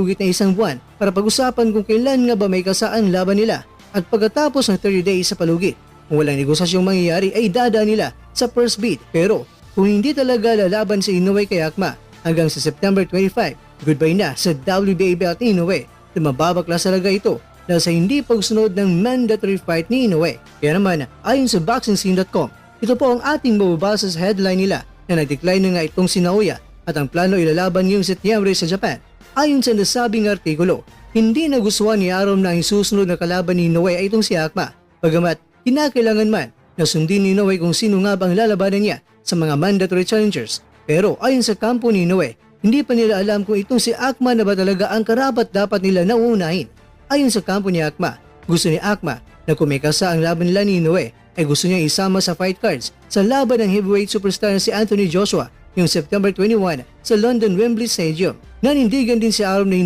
Lugit na isang buwan para pag-usapan kung kailan nga ba may kasaan laban nila at pagkatapos ng 30 days sa palugit, kung walang negosasyong mangyayari ay dadaan nila sa first beat. Pero kung hindi talaga lalaban si Inoue kay Akma hanggang sa September 25, goodbye na sa WBA belt ni Inoue na mababaklas talaga ito dahil sa hindi pagsunod ng mandatory fight ni Inoue. Kaya naman, ayon sa BoxingScene.com, ito po ang ating mababasa sa headline nila na nag-decline na nga itong si Naoya at ang plano ilalaban ngayong Setyembre sa Japan. Ayon sa nasabing artikulo, hindi nagustuhan ni Arom na ang na kalaban ni Inoue ay itong si Akma. Bagamat kinakailangan man na sundin ni Inoue kung sino nga bang lalabanan niya sa mga mandatory challengers. Pero ayon sa kampo ni Inoue, hindi pa nila alam kung itong si Akma na ba talaga ang karapat dapat nila na uunahin. Ayon sa kampo ni Akma, gusto ni Akma na kung may kasa ang laban nila ni Inoue ay gusto niya isama sa fight cards sa laban ng heavyweight superstar na si Anthony Joshua yung September 21 sa London Wembley Stadium. Nanindigan din si Arom na